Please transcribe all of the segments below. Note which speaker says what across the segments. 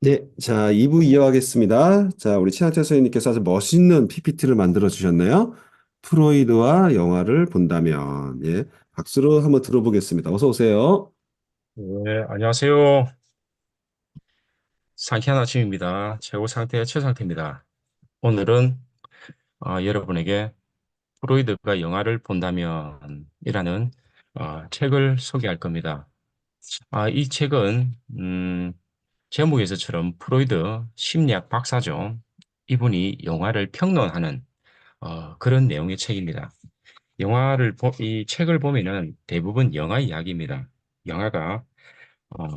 Speaker 1: 네, 자, 2부 이어가겠습니다. 자, 우리 친학자 선생님께서 아주 멋있는 PPT를 만들어 주셨네요. 프로이드와 영화를 본다면, 예, 박수로 한번 들어보겠습니다. 어서 오세요.
Speaker 2: 네, 안녕하세요. 상쾌한 아침입니다. 최고 상태, 최상태입니다. 오늘은 어, 여러분에게 프로이드가 영화를 본다면 이라는 어, 책을 소개할 겁니다. 아, 이 책은 음, 제목에서처럼 프로이드 심리학 박사죠. 이분이 영화를 평론하는 어, 그런 내용의 책입니다. 영화를 보, 이 책을 보면은 대부분 영화 이야기입니다. 영화가 어,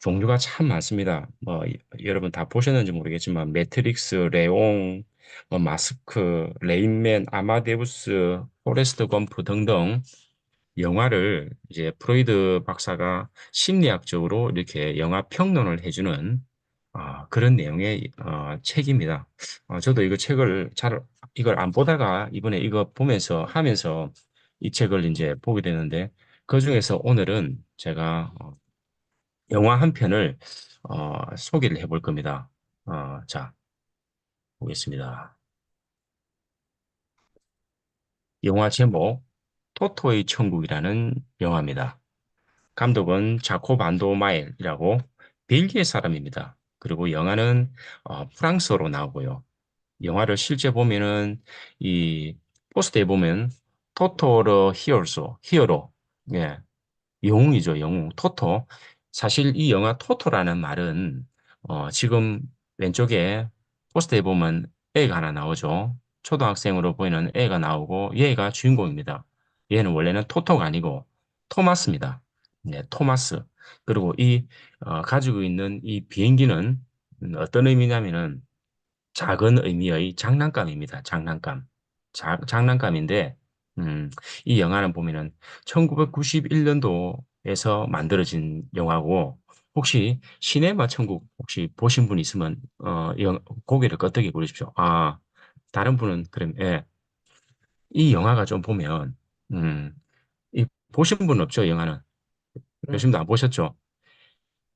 Speaker 2: 종류가 참 많습니다. 뭐 이- 여러분 다 보셨는지 모르겠지만 매트릭스, 레옹, 뭐 마스크, 레인맨, 아마데우스, 포레스트 검프 등등 영화를 이제 프로이드 박사가 심리학적으로 이렇게 영화 평론을 해주는 아, 그런 내용의 어, 책입니다. 어, 저도 이거 책을 잘 이걸 안 보다가 이번에 이거 보면서 하면서 이 책을 이제 보게 되는데 그 중에서 오늘은 제가 어, 영화 한 편을 어, 소개를 해볼 겁니다. 어, 자, 보겠습니다. 영화 제목 토토의 천국이라는 영화입니다. 감독은 자코 반도 마엘이라고 벨기에 사람입니다. 그리고 영화는 어, 프랑스어로 나오고요. 영화를 실제 보면은 이 포스터에 보면 토토로 히어로소, 히어로, 예, 영웅이죠, 영웅. 토토. 사실 이 영화 토토라는 말은 어, 지금 왼쪽에 포스터에 보면 애가 하나 나오죠. 초등학생으로 보이는 애가 나오고 얘가 주인공입니다. 얘는 원래는 토토가 아니고 토마스입니다. 네, 토마스. 그리고 이 어, 가지고 있는 이 비행기는 어떤 의미냐면은 작은 의미의 장난감입니다. 장난감. 자, 장난감인데, 음, 이 영화는 보면은 1991년도에서 만들어진 영화고, 혹시 시네마 천국 혹시 보신 분 있으면, 어, 영, 고개를 끄덕여 보십시오. 아, 다른 분은, 그럼, 예. 이 영화가 좀 보면, 음, 이, 보신 분 없죠, 영화는? 교수님도 안 보셨죠?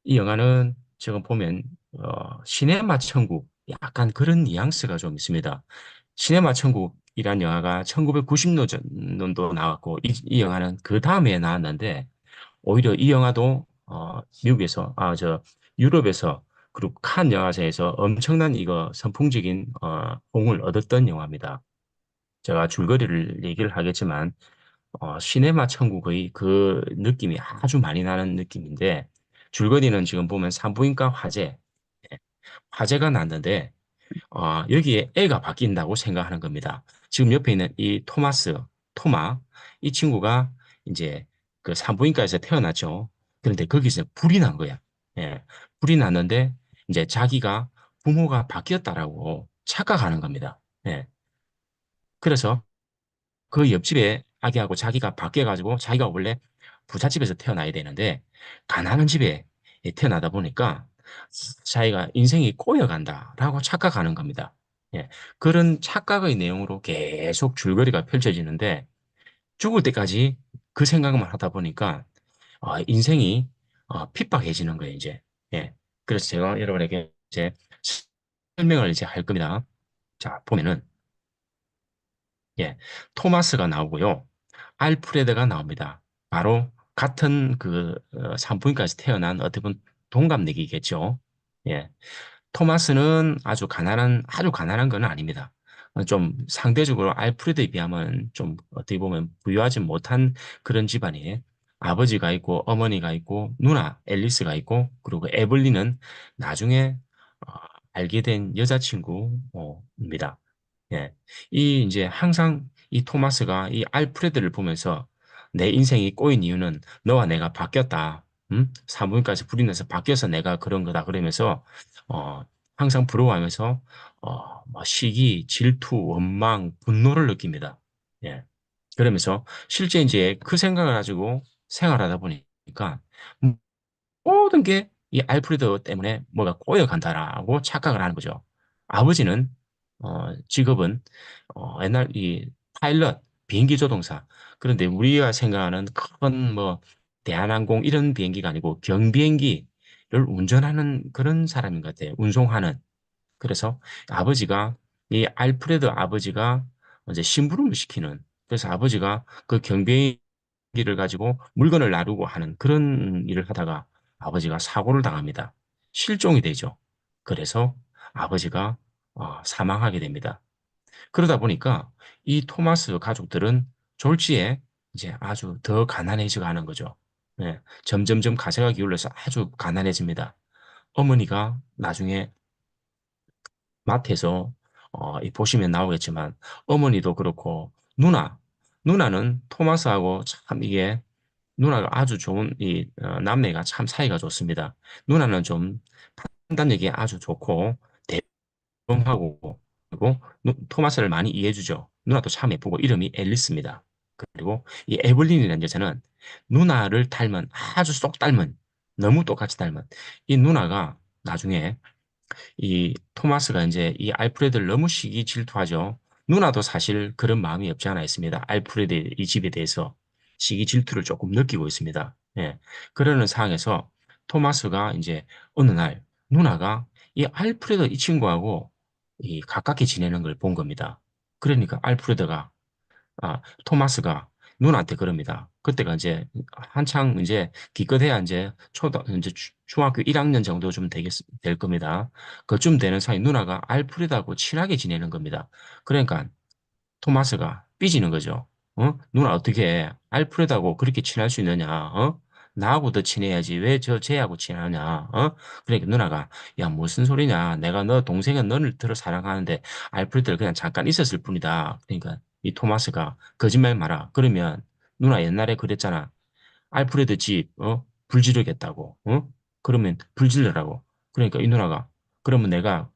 Speaker 2: 이 영화는 지금 보면 어, 시네마 천국 약간 그런 뉘앙스가 좀 있습니다. 시네마 천국이란 영화가 1990년도 나왔고 이, 이 영화는 그 다음에 나왔는데 오히려 이 영화도 어, 미국에서 아 저 유럽에서 그리고 칸 영화제에서 엄청난 이거 선풍적인 어, 공을 얻었던 영화입니다. 제가 줄거리를 얘기를 하겠지만 어, 시네마 천국의 그 느낌이 아주 많이 나는 느낌인데 줄거리는 지금 보면 산부인과 화재, 예, 화재가 났는데 어, 여기에 애가 바뀐다고 생각하는 겁니다. 지금 옆에 있는 이 토마스, 토마, 이 친구가 이제 그 산부인과에서 태어났죠. 그런데 거기서 불이 난 거야. 예, 불이 났는데 이제 자기가 부모가 바뀌었다라고 착각하는 겁니다. 예, 그래서 그 옆집에 아기하고 자기가 바뀌어가지고 자기가 원래 부잣집에서 태어나야 되는데 가난한 집에 태어나다 보니까 자기가 인생이 꼬여간다라고 착각하는 겁니다. 예, 그런 착각의 내용으로 계속 줄거리가 펼쳐지는데 죽을 때까지 그 생각만 하다 보니까 어, 인생이 어, 핍박해지는 거예요, 이제. 예, 그래서 제가 여러분에게 이제 설명을 이제 할 겁니다. 자, 보면은 예, 토마스가 나오고요. 알프레드가 나옵니다. 바로 같은 그 어, 산부인과에서 태어난 어떻게 보면 동갑내기겠죠. 예, 토마스는 아주 가난한 아주 가난한 건 아닙니다. 어, 좀 상대적으로 알프레드에 비하면 좀 어떻게 보면 부유하지 못한 그런 집안이에요. 아버지가 있고 어머니가 있고 누나 앨리스가 있고 그리고 에블린은 나중에 어, 알게 된 여자친구입니다. 예. 이 이제 항상 이 토마스가 이 알프레드를 보면서 내 인생이 꼬인 이유는 너와 내가 바뀌었다. 음? 산부인과에서 불이 나서 바뀌어서 내가 그런 거다. 그러면서 어 항상 부러워하면서 어, 뭐 시기, 질투, 원망, 분노를 느낍니다. 예. 그러면서 실제 이제 그 생각을 가지고 생활하다 보니까 모든 게 이 알프레드 때문에 뭐가 꼬여간다라고 착각을 하는 거죠. 아버지는 어, 직업은 어, 옛날 이 파일럿, 비행기 조종사. 그런데 우리가 생각하는 큰 뭐 대한항공 이런 비행기가 아니고 경비행기, 운전하는 그런 사람인 것 같아요. 운송하는. 그래서 아버지가 이 알프레드 아버지가 이제 심부름을 시키는 그래서 아버지가 그 경비기를 가지고 물건을 나르고 하는 그런 일을 하다가 아버지가 사고를 당합니다. 실종이 되죠. 그래서 아버지가 어, 사망하게 됩니다. 그러다 보니까 이 토마스 가족들은 졸지에 이제 아주 더 가난해져 가는 거죠. 네, 점점점 가세가 기울어서 아주 가난해집니다. 어머니가 나중에 마트에서 어, 이 보시면 나오겠지만 어머니도 그렇고 누나, 누나는 토마스하고 참 이게 누나가 아주 좋은 이 어, 남매가 참 사이가 좋습니다. 누나는 좀 판단력이 아주 좋고 대범하고 그리고 누- 토마스를 많이 이해해주죠. 누나도 참 예쁘고 이름이 앨리스입니다. 그리고 이 에블린이라는 여자는 누나를 닮은 아주 쏙 닮은 너무 똑같이 닮은 이 누나가 나중에 이 토마스가 이제 이 알프레드를 너무 시기 질투하죠. 누나도 사실 그런 마음이 없지 않아 있습니다. 알프레드 이 집에 대해서 시기 질투를 조금 느끼고 있습니다. 예. 그러는 상황에서 토마스가 이제 어느 날 누나가 이 알프레드 이 친구하고 이 가깝게 지내는 걸 본 겁니다. 그러니까 알프레드가 아, 토마스가 누나한테 그럽니다. 그때가 이제 한창 이제 기껏해야 이제 초등 이제 주- 중학교 1학년 정도 좀 되겠 될 겁니다. 그쯤 되는 사이 누나가 알프레드하고 친하게 지내는 겁니다. 그러니까 토마스가 삐지는 거죠. 어? 누나 어떻게 해? 알프레드하고 그렇게 친할 수 있느냐? 어? 나하고 더 친해야지. 왜 저 쟤하고 친하냐? 어? 그러니까 누나가 야 무슨 소리냐? 내가 너 동생은 너를 들어 사랑하는데 알프레드를 그냥 잠깐 있었을 뿐이다. 그러니까 이 토마스가 거짓말 마라. 그러면 누나 옛날에 그랬잖아. 알프레드 집 어? 불 지르겠다고. 어? 그러면 불 지르라고. 그러니까 이 누나가 그러면 내가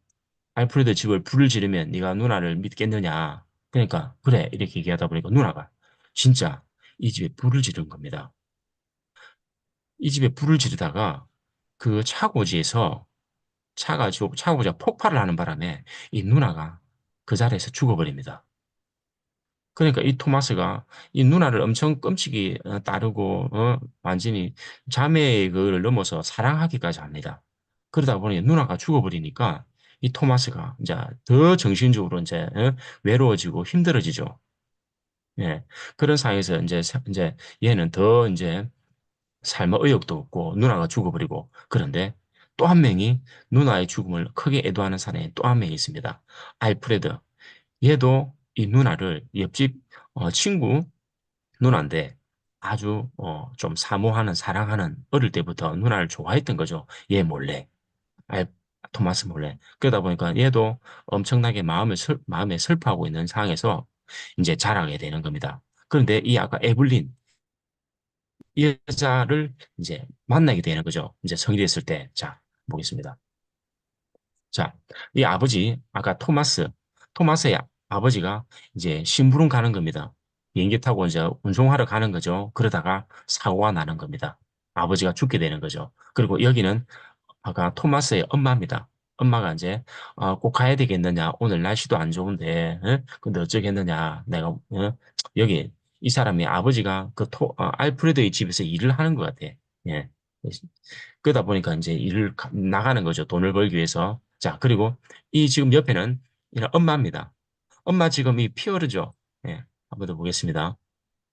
Speaker 2: 알프레드 집을 불을 지르면 네가 누나를 믿겠느냐? 그러니까 그래 이렇게 얘기하다 보니까 누나가 진짜 이 집에 불을 지른 겁니다. 이 집에 불을 지르다가 그 차고지에서 차가 지- 차고지가 폭발을 하는 바람에 이 누나가 그 자리에서 죽어버립니다. 그러니까 이 토마스가 이 누나를 엄청 끔찍이 어, 따르고 어, 완전히 자매의 그를 넘어서 사랑하기까지 합니다. 그러다 보니 누나가 죽어버리니까 이 토마스가 이제 더 정신적으로 이제 어, 외로워지고 힘들어지죠. 예. 그런 상황에서 이제 사- 이제 얘는 더 이제 삶의 의욕도 없고 누나가 죽어버리고 그런데 또 한 명이 누나의 죽음을 크게 애도하는 사람이 또한 명이 있습니다. 알프레드. 얘도 이 누나를 옆집 어, 친구 누나인데 아주 어, 좀 사모하는 사랑하는 어릴 때부터 누나를 좋아했던 거죠. 얘 몰래. 알, 토마스 몰래. 그러다 보니까 얘도 엄청나게 마음을 슬, 마음에 슬퍼하고 있는 상황에서 이제 자라게 되는 겁니다. 그런데 이 아까 에블린 이 여자를 이제 만나게 되는 거죠. 이제 성이 됐을 때. 자, 보겠습니다. 자, 이 아버지, 아까 토마스, 토마스의 아버지가 이제 심부름 가는 겁니다. 비행기 타고 이제 운송하러 가는 거죠. 그러다가 사고가 나는 겁니다. 아버지가 죽게 되는 거죠. 그리고 여기는 아까 토마스의 엄마입니다. 엄마가 이제 어, 꼭 가야 되겠느냐? 오늘 날씨도 안 좋은데, 어? 근데 어쩌겠느냐? 내가 어? 여기 이 사람이 아버지가 그 토, 어, 알프레드의 집에서 일을 하는 것 같아. 예. 그러다 보니까 이제 일을 가- 나가는 거죠. 돈을 벌기 위해서. 자, 그리고 이 지금 옆에는 이런 엄마입니다. 엄마 지금 이 피 흐르죠? 예. 한번 더 보겠습니다.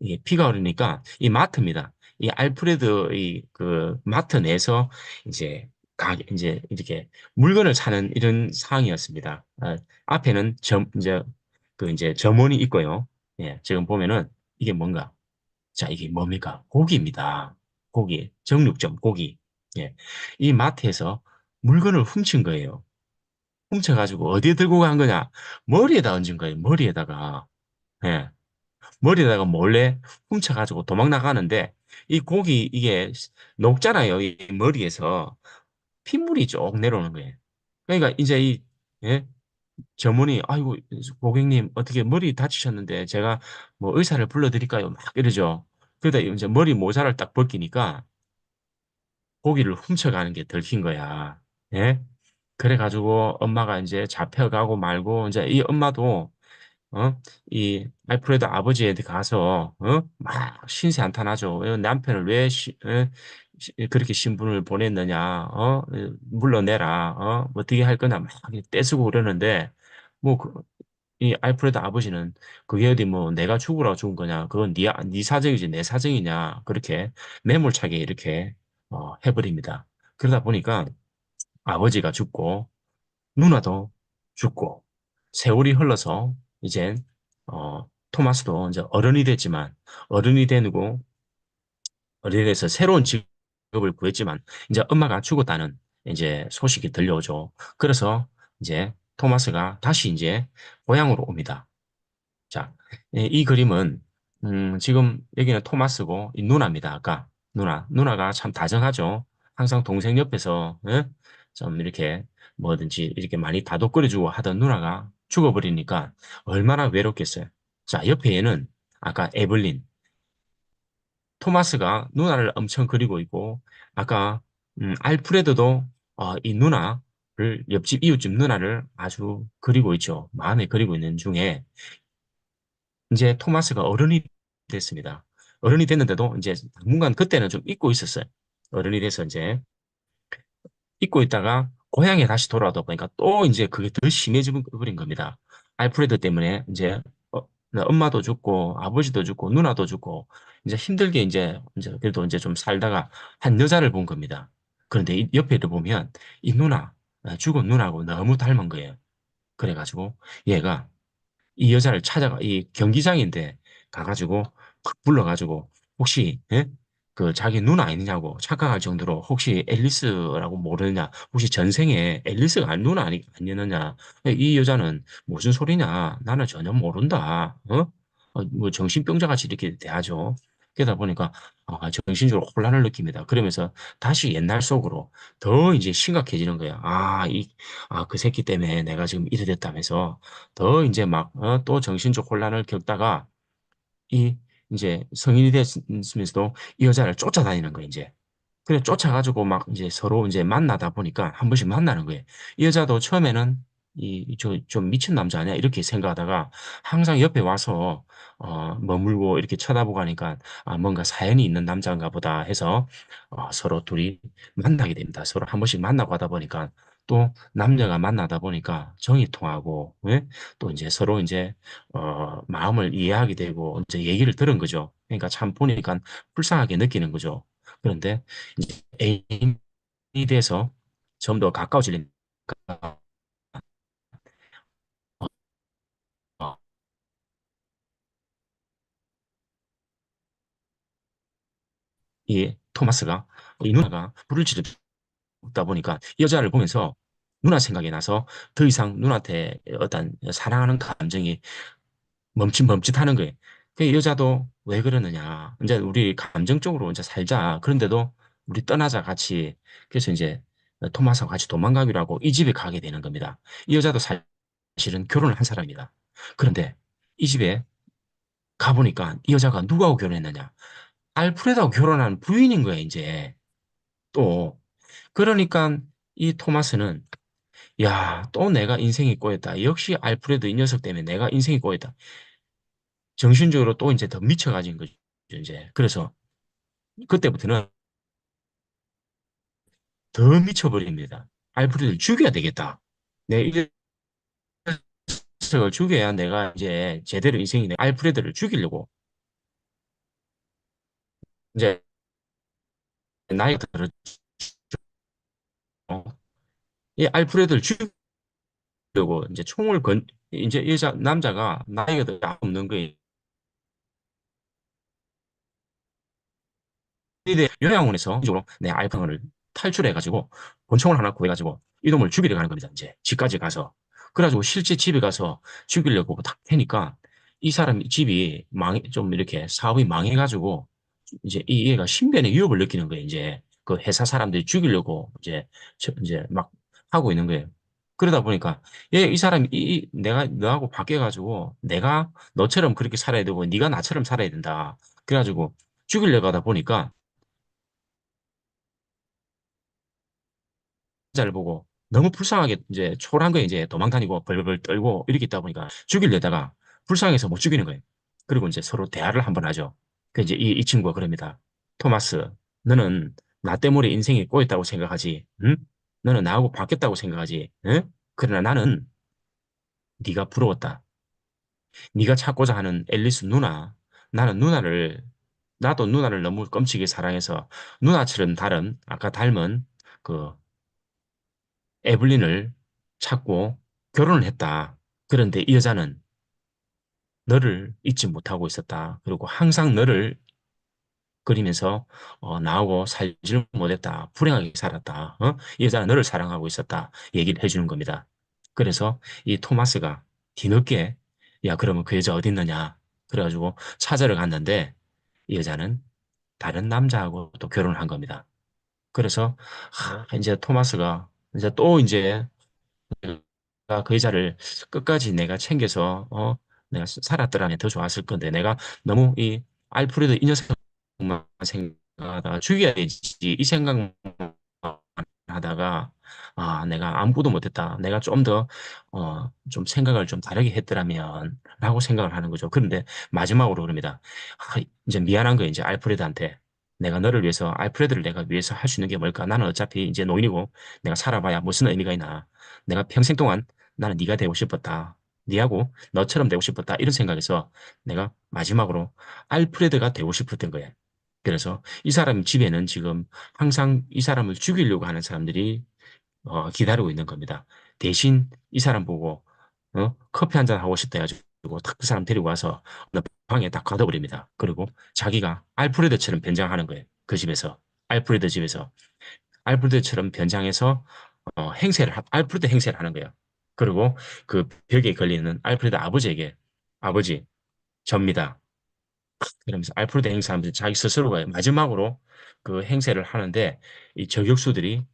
Speaker 2: 이게 피가 흐르니까 이 마트입니다. 이 알프레드 이그 마트 내에서 이제 가 이제 이렇게 물건을 사는 이런 상황이었습니다. 아, 앞에는 점 이제 그 이제 점원이 있고요. 예, 지금 보면은 이게 뭔가 자 이게 뭡니까? 고기입니다. 고기 정육점 고기. 예, 이 마트에서 물건을 훔친 거예요. 훔쳐가지고 어디에 들고 간 거냐? 머리에다 얹은 거예요. 머리에다가. 예. 머리에다가 몰래 훔쳐가지고 도망 나가는데 이 고기 이게 녹잖아요. 이 머리에서 핏물이 쭉 내려오는 거예요. 그러니까 이제 이 예? 점원이 아이고 고객님 어떻게 머리 다치셨는데 제가 뭐 의사를 불러드릴까요? 막 이러죠. 그러다 이제 머리 모자를 딱 벗기니까 고기를 훔쳐가는 게 들킨 거야. 예? 그래가지고 엄마가 이제 잡혀가고 말고 이제 이 엄마도 어? 이 알프레드 아버지한테 가서 어? 막 신세. 어, 남편을 왜 시- 어? 시- 그렇게 신분을 보냈느냐, 어, 물러내라, 어, 뭐 어떻게 할 거냐, 막 떼쓰고 그러는데, 뭐, 그, 이 알프레드 아버지는 그게 어디 뭐 내가 죽으라고 죽은 거냐, 그건 네, 아- 네 사정이지 내 사정이냐, 그렇게 매몰차게 이렇게, 어, 해버립니다. 그러다 보니까 아버지가 죽고, 누나도 죽고, 세월이 흘러서, 이젠, 어, 토마스도 이제 어른이 됐지만, 어른이 되고, 어른이 돼서 새로운 직업 을 구했지만, 이제 엄마가 죽었다는 이제 소식이 들려오죠. 그래서 이제 토마스가 다시 이제 고향으로 옵니다. 자, 이, 이 그림은, 음, 지금 여기는 토마스고, 이 누나입니다. 아까 누나. 누나가 참 다정하죠. 항상 동생 옆에서, 예? 좀 이렇게 뭐든지 이렇게 많이 다독거려주고 하던 누나가 죽어버리니까 얼마나 외롭겠어요. 자, 옆에 얘는 아까 에블린, 토마스가 누나를 엄청 그리고 있고, 아까, 음, 알프레드도 어, 이 누나를, 옆집 이웃집 누나를 아주 그리고 있죠. 마음에 그리고 있는 중에, 이제 토마스가 어른이 됐습니다. 어른이 됐는데도 이제 당분간 그때는 좀 잊고 있었어요. 어른이 돼서 이제 잊고 있다가 고향에 다시 돌아오다 보니까 또 이제 그게 더 심해져 버린 겁니다. 알프레드 때문에 이제 어, 네, 엄마도 죽고 아버지도 죽고 누나도 죽고 이제 힘들게 이제 이제 그래도 이제 좀 살다가 한 여자를 본 겁니다. 그런데 이 옆에를 보면 이 누나 어, 죽은 누나하고 너무 닮은 거예요. 그래가지고 얘가 이 여자를 찾아가, 이 경기장인데 가가지고 그 불러가지고 혹시 예? 그 자기 누나 아니냐고 착각할 정도로 혹시 앨리스라고 모르느냐 혹시 전생에 앨리스가 아니- 누나 아니, 아니었느냐 이 여자는 무슨 소리냐 나는 전혀 모른다 어? 어, 뭐 정신병자 같이 이렇게 대하죠 그러다 보니까 아, 정신적으로 혼란을 느낍니다 그러면서 다시 옛날 속으로 더 이제 심각해지는 거야 아, 이, 아, 그 새끼 때문에 내가 지금 이래 됐다면서 더 이제 막, 어, 또 정신적 혼란을 겪다가, 이, 이제 성인이 됐으면서도 이 여자를 쫓아다니는 거예요, 이제. 그래, 쫓아가지고 막 이제 서로 이제 만나다 보니까 한 번씩 만나는 거예요. 이 여자도 처음에는 이, 저, 좀 미친 남자 아니야? 이렇게 생각하다가 항상 옆에 와서, 어, 머물고 이렇게 쳐다보고 하니까, 아, 뭔가 사연이 있는 남자인가 보다 해서, 어, 서로 둘이 만나게 됩니다. 서로 한 번씩 만나고 하다 보니까, 또 남녀가 만나다 보니까 정이 통하고, 예? 또 이제 서로 이제, 어, 마음을 이해하게 되고, 이제 얘기를 들은 거죠. 그러니까 참 보니까 불쌍하게 느끼는 거죠. 그런데, 이제 애인이 돼서 좀 더 가까워지니까 어, 이 토마스가 이 누나가 불을 지르다 보니까 이 여자를 보면서 누나 생각이 나서 더 이상 누나한테 어떤 사랑하는 감정이 멈칫멈칫하는 거예요. 그 여자도 왜 그러느냐. 이제 우리 감정적으로 이제 살자. 그런데도 우리 떠나자 같이. 그래서 이제 토마스와 같이 도망가기로 하고 이 집에 가게 되는 겁니다. 이 여자도 사실은 결혼을 한 사람입니다. 그런데 이 집에 가보니까 이 여자가 누구하고 결혼했느냐? 알프레드하고 결혼한 부인인 거야, 이제. 또. 그러니까 이 토마스는, 야, 또 내가 인생이 꼬였다. 역시 알프레드 이 녀석 때문에 내가 인생이 꼬였다. 정신적으로 또 이제 더 미쳐가진 거죠, 이제. 그래서 그때부터는 더 미쳐버립니다. 알프레드를 죽여야 되겠다. 내 이 녀석을 죽여야 내가 이제 제대로 인생이 내 알프레드를 죽이려고 이제 나이가 들었죠. 이 알프레드를 죽이려고 이제 총을 건, 이제 여자, 남자가 나이가 더 없는 거예요. 이대 요양원에서 이쪽으로 내 알프레드를 탈출해가지고 권총을 하나 구해가지고 이놈을 죽이려 가는 겁니다. 이제 집까지 가서. 그래가지고 실제 집에 가서 죽이려고 딱 해니까 이 사람 집이 망, 좀 이렇게 사업이 망해가지고 이제 이 얘가 신변의 위협을 느끼는 거예요. 이제 그 회사 사람들이 죽이려고 이제 저- 이제 막 하고 있는 거예요. 그러다 보니까 얘 이 사람이 이, 이- 내가 너하고 바뀌어 가지고 내가 너처럼 그렇게 살아야 되고 네가 나처럼 살아야 된다. 그래 가지고 죽이려고 하다 보니까 자를 보고 너무 불쌍하게 이제 초라한 거에 이제 도망다니고 벌벌 떨고 이렇게 있다 보니까 죽이려다가 불쌍해서 못 죽이는 거예요. 그리고 이제 서로 대화를 한번 하죠. 그 이제 이, 이 친구가 그럽니다. 토마스, 너는 나 때문에 인생이 꼬였다고 생각하지. 응? 너는 나하고 바뀌었다고 생각하지. 응? 그러나 나는 네가 부러웠다. 네가 찾고자 하는 앨리스 누나. 나는 누나를 나도 누나를 너무 끔찍이 사랑해서 누나처럼 다른 아까 닮은 그 에블린을 찾고 결혼을 했다. 그런데 이 여자는 너를 잊지 못하고 있었다. 그리고 항상 너를 그리면서 어, 나하고 살지를 못했다. 불행하게 살았다. 어? 이 여자는 너를 사랑하고 있었다. 얘기를 해주는 겁니다. 그래서 이 토마스가 뒤늦게 야 그러면 그 여자 어디 있느냐? 그래가지고 찾으러 갔는데 이 여자는 다른 남자하고 또 결혼을 한 겁니다. 그래서 하, 이제 토마스가 이제 또 이제 그 여자를 끝까지 내가 챙겨서 어 내가 살았더라면 더 좋았을 건데 내가 너무 이 알프레드 이 녀석만 생각하다가 죽여야 되지. 이 생각만 하다가 아 내가 아무것도 못했다. 내가 좀 더 어 좀 생각을 좀 다르게 했더라면 라고 생각을 하는 거죠. 그런데 마지막으로 그럽니다. 아, 이제 미안한 거예요. 이제 알프레드한테. 내가 너를 위해서 알프레드를 내가 위해서 할 수 있는 게 뭘까? 나는 어차피 이제 노인이고 내가 살아봐야 무슨 의미가 있나? 내가 평생 동안 나는 네가 되고 싶었다. 네하고 너처럼 되고 싶었다. 이런 생각에서 내가 마지막으로 알프레드가 되고 싶었던 거예요. 그래서 이 사람 집에는 지금 항상 이 사람을 죽이려고 하는 사람들이 어, 기다리고 있는 겁니다. 대신 이 사람 보고 어? 커피 한 잔 하고 싶다 해가지고 딱 그 사람 데리고 와서 방에 딱 가둬버립니다. 그리고 자기가 알프레드처럼 변장하는 거예요. 그 집에서 알프레드 집에서 알프레드처럼 변장해서 어, 행세를 하- 알프레드 행세를 하는 거예요. 그리고 그 벽에 걸리는 알프레드 아버지에게 아버지 접니다. 그러면서 알프레드 행세하면서 자기 스스로가 마지막으로 그 행세를 하는데 이 저격수들이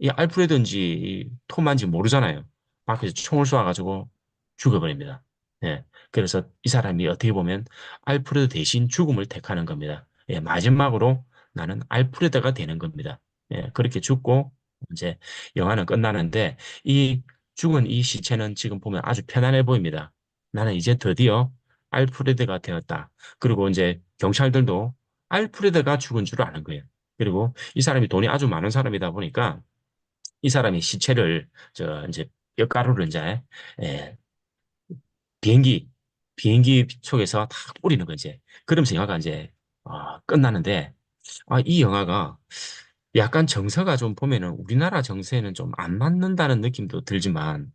Speaker 2: 이 알프레드인지 이 톰인지 모르잖아요. 밖에서 총을 쏘아가지고 죽어버립니다. 예. 그래서 이 사람이 어떻게 보면 알프레드 대신 죽음을 택하는 겁니다. 예, 마지막으로 나는 알프레드가 되는 겁니다. 예, 그렇게 죽고 이제 영화는 끝나는데 이 죽은 이 시체는 지금 보면 아주 편안해 보입니다. 나는 이제 드디어 알프레드가 되었다. 그리고 이제 경찰들도 알프레드가 죽은 줄 아는 거예요. 그리고 이 사람이 돈이 아주 많은 사람이다 보니까 이 사람이 시체를 저 이제 뼈가루를 이제 예, 비행기 비행기 속에서 다 뿌리는 거지. 그러면서 영화가 이제 어, 끝나는데 아, 이 영화가 약간 정서가 좀 보면은 우리나라 정서에는 좀 안 맞는다는 느낌도 들지만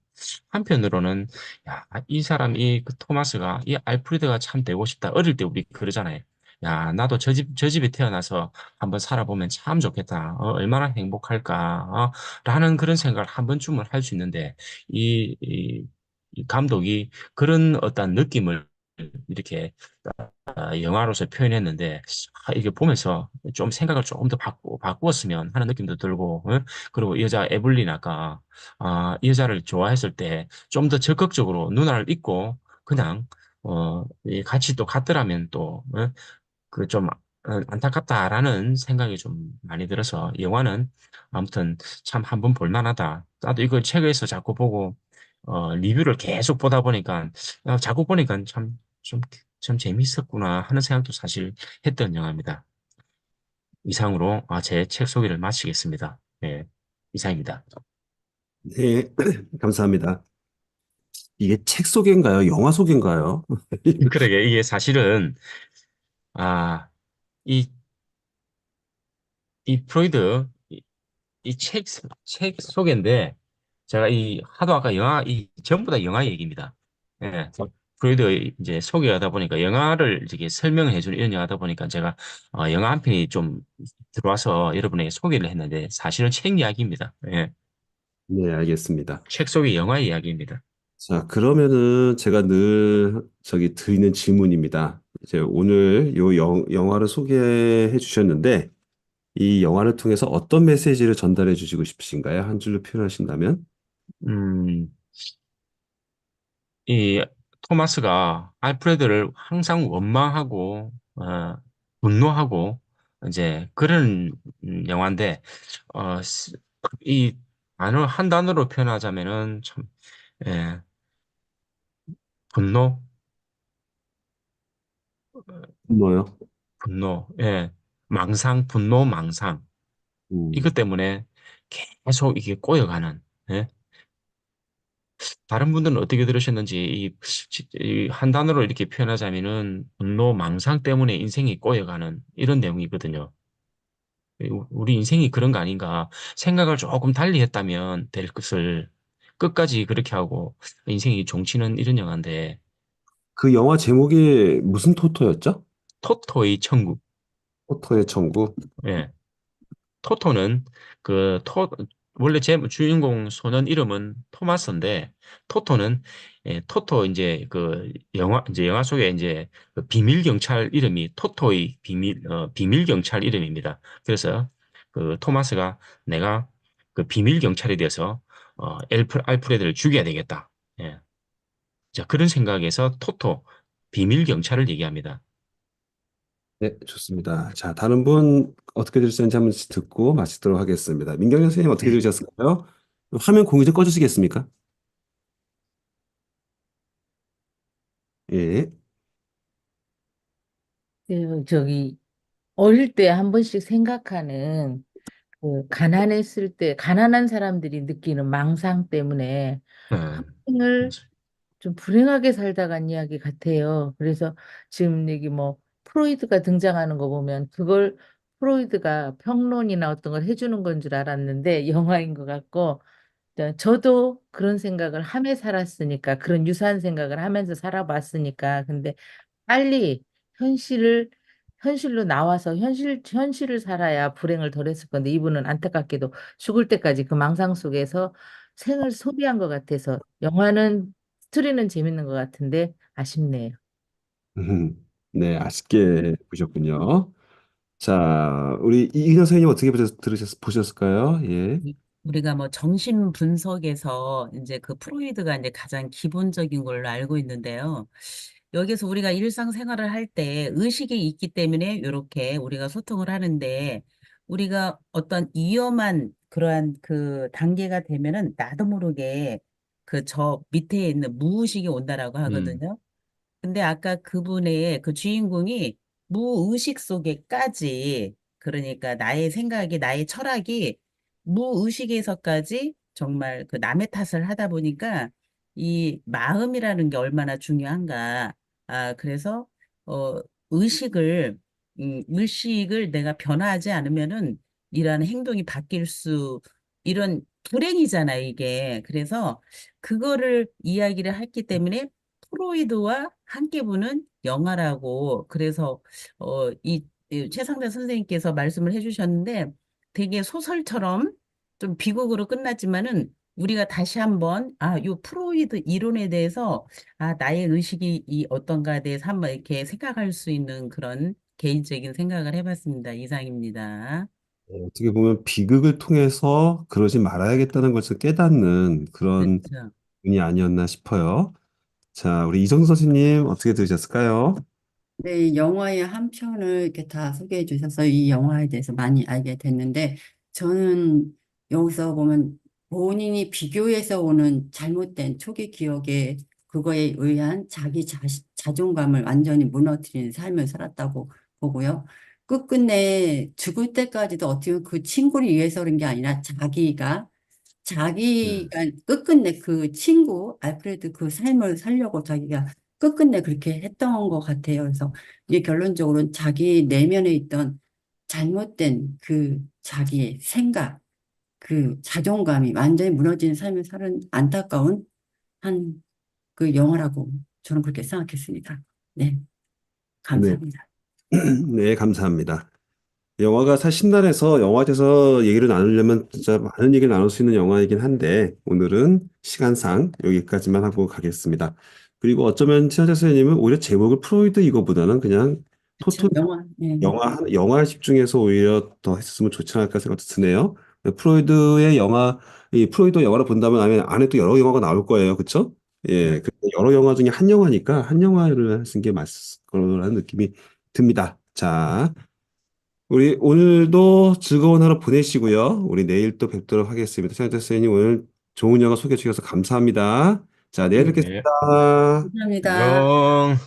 Speaker 2: 한편으로는 야, 이 사람 이 그 토마스가 이 알프레드가 참 되고 싶다. 어릴 때 우리 그러잖아요. 야, 나도 저 집, 저 집에 태어나서 한번 살아보면 참 좋겠다. 어, 얼마나 행복할까. 어, 라는 그런 생각을 한 번쯤은 할 수 있는데 이, 이, 이 감독이 그런 어떤 느낌을 이렇게 아, 영화로서 표현했는데 아, 이게 보면서 좀 생각을 조금 더 바꾸, 바꾸었으면 하는 느낌도 들고 어? 그리고 이 여자 에블린 아까 아, 이 여자를 좋아했을 때 좀 더 적극적으로 누나를 잊고 그냥 어, 이 같이 또 갔더라면 또 어? 그좀 안타깝다라는 생각이 좀 많이 들어서 영화는 아무튼 참 한번 볼만하다. 나도 이걸 책에서 자꾸 보고 어, 리뷰를 계속 보다 보니까 아, 자꾸 보니까 참 좀 참 재밌었구나 하는 생각도 사실 했던 영화입니다. 이상으로 아, 제 책 소개를 마치겠습니다. 네, 이상입니다.
Speaker 1: 네, 감사합니다. 이게 책 소개인가요? 영화 소개인가요?
Speaker 2: 그러게 이게 사실은 아, 이, 이 프로이드 이 책, 책 소개인데 제가 이 하도 아까 영화 이 전부 다 영화 얘기입니다. 예. 프로이드 이제 소개하다 보니까 영화를 이렇게 설명을 해주는 이런 영화다 보니까 제가 어, 영화 한 편이 좀 들어와서 여러분에게 소개를 했는데 사실은 책 이야기입니다. 예.
Speaker 1: 네, 알겠습니다.
Speaker 2: 책 속의 영화 이야기입니다.
Speaker 1: 자, 그러면은 제가 늘 저기 드리는 질문입니다. 이제 오늘 요 영, 영화를 소개해 주셨는데 이 영화를 통해서 어떤 메시지를 전달해 주시고 싶으신가요? 한 줄로 표현하신다면?
Speaker 2: 음, 이 토마스가 알프레드를 항상 원망하고 어, 분노하고 이제 그런 음, 영화인데 어, 스- 이 단어 한 단어로 표현하자면은 참 예, 분노,
Speaker 1: 뭐요?
Speaker 2: 분노. 예. 망상, 분노, 망상.
Speaker 1: 음,
Speaker 2: 이것 때문에 계속 이게 꼬여가는, 예? 다른 분들은 어떻게 들으셨는지, 이, 이한 단어로 이렇게 표현하자면은, 분노, 망상 때문에 인생이 꼬여가는 이런 내용이거든요. 우리 인생이 그런 거 아닌가. 생각을 조금 달리 했다면 될 것을 끝까지 그렇게 하고 인생이 종치는 이런 영화인데,
Speaker 1: 그 영화 제목이 무슨 토토였죠?
Speaker 2: 토토의 천국.
Speaker 1: 토토의 천국.
Speaker 2: 예. 토토는 그 토, 원래 제 주인공 소년 이름은 토마스인데, 토토는 예, 토토 이제 그 영화 이제 영화 속에 이제 그 비밀 경찰 이름이 토토의 비밀 어, 비밀 경찰 이름입니다. 그래서 그 토마스가 내가 그 비밀 경찰에 대해서 어, 엘프, 알프레드를 죽여야 되겠다. 예. 자, 그런 생각에서 토토 비밀 경찰을 얘기합니다.
Speaker 1: 네, 좋습니다. 자, 다른 분 어떻게 들으셨는지 한번 듣고 마치도록 하겠습니다. 민경 선생님 어떻게 들으셨을까요? 화면 공유 좀 꺼주시겠습니까? 예.
Speaker 3: 그 저기 어릴 때 한 번씩 생각하는 그 가난했을 때 가난한 사람들이 느끼는 망상 때문에
Speaker 2: 예.
Speaker 3: 평생을 좀 불행하게 살다 간 이야기 같아요. 그래서 지금 여기 뭐 프로이드가 등장하는 거 보면 그걸 프로이드가 평론이나 어떤 걸 해주는 건 줄 알았는데 영화인 것 같고 저- 저도 그런 생각을 하며 살았으니까 그런 유사한 생각을 하면서 살아봤으니까 근데 빨리 현실을 현실로 나와서 현실 현실을 살아야 불행을 덜했을 건데 이분은 안타깝게도 죽을 때까지 그 망상 속에서 생을 소비한 것 같아서 영화는 스토리는 재밌는 것 같은데 아쉽네요.
Speaker 1: 음, 네, 아쉽게 보셨군요. 자, 우리 이인영 선생님 어떻게 보셨, 들으셨, 보셨을까요? 예.
Speaker 4: 이- 우리가 뭐 정신 분석에서 이제 그 프로이드가 이제 가장 기본적인 걸로 알고 있는데요. 여기서 우리가 일상생활을 할 때 의식이 있기 때문에 이렇게 우리가 소통을 하는데 우리가 어떤 위험한 그러한 그 단계가 되면은 나도 모르게 그 저 밑에 있는 무의식이 온다라고
Speaker 2: 음.
Speaker 4: 하거든요. 근데 아까 그분의 그 주인공이 무의식 속에까지 그러니까 나의 생각이 나의 철학이 무의식에서까지 정말 그 남의 탓을 하다 보니까 이 마음이라는 게 얼마나 중요한가. 아, 그래서 어 의식을 음, 의식을 내가 변화하지 않으면은 이러한 행동이 바뀔 수 이런 불행이잖아, 이게. 그래서 그거를 이야기를 했기 때문에 프로이드와 함께 보는 영화라고 그래서 어, 이, 이 최상대 선생님께서 말씀을 해주셨는데 되게 소설처럼 좀 비극으로 끝났지만은 우리가 다시 한번 아, 요 프로이드 이론에 대해서 아, 나의 의식이 이 어떤가에 대해서 한번 이렇게 생각할 수 있는 그런 개인적인 생각을 해봤습니다. 이상입니다.
Speaker 1: 어, 어떻게 보면 비극을 통해서 그러지 말아야겠다는 것을 깨닫는 그런
Speaker 4: 그렇죠.
Speaker 1: 분이 아니었나 싶어요. 자, 우리 이정수 선생님 어떻게 들으셨을까요?
Speaker 5: 네, 영화의 한 편을 이렇게 다 소개해 주셔서 이 영화에 대해서 많이 알게 됐는데, 저는 여기서 보면 본인이 비교해서 오는 잘못된 초기 기억에 그거에 의한 자기 자, 자존감을 완전히 무너뜨리는 삶을 살았다고 보고요. 끝끝내 죽을 때까지도 어떻게 보면 그 친구를 위해서 그런 게 아니라 자기가 자기가 끝끝내 그 친구 알프레드 그 삶을 살려고 자기가 끝끝내 그렇게 했던 것 같아요. 그래서 이게 결론적으로는 자기 내면에 있던 잘못된 그 자기의 생각, 그 자존감이 완전히 무너지는 삶을 사는 안타까운 한 그 영화라고 저는 그렇게 생각했습니다. 네, 감사합니다.
Speaker 1: 네, 감사합니다. 영화가 사실 신랄해서 영화에 대해서 얘기를 나누려면 진짜 많은 얘기를 나눌 수 있는 영화이긴 한데 오늘은 시간상 여기까지만 하고 가겠습니다. 그리고 어쩌면 친화자 선생님은 오히려 제목을 프로이드 이거보다는 그냥
Speaker 5: 그쵸,
Speaker 1: 토토
Speaker 5: 영화, 네.
Speaker 1: 영화 한- 영화에 집중해서 오히려 더 했으면 좋지 않을까 생각도 드네요. 프로이드의 영화 이 프로이드 영화를 본다면 안에 또 여러 영화가 나올 거예요, 그렇죠? 예, 그 여러 영화 중에 한 영화니까 한 영화를 하신 게 맞을 거라는 느낌이 듭니다. 자, 우리 오늘도 즐거운 하루 보내시고요. 우리 내일 또 뵙도록 하겠습니다. 최현태 선생님 오늘 좋은 영화 소개해 주셔서 감사합니다. 자, 내일
Speaker 2: 네.
Speaker 1: 뵙겠습니다.
Speaker 5: 감사합니다.
Speaker 2: 안녕.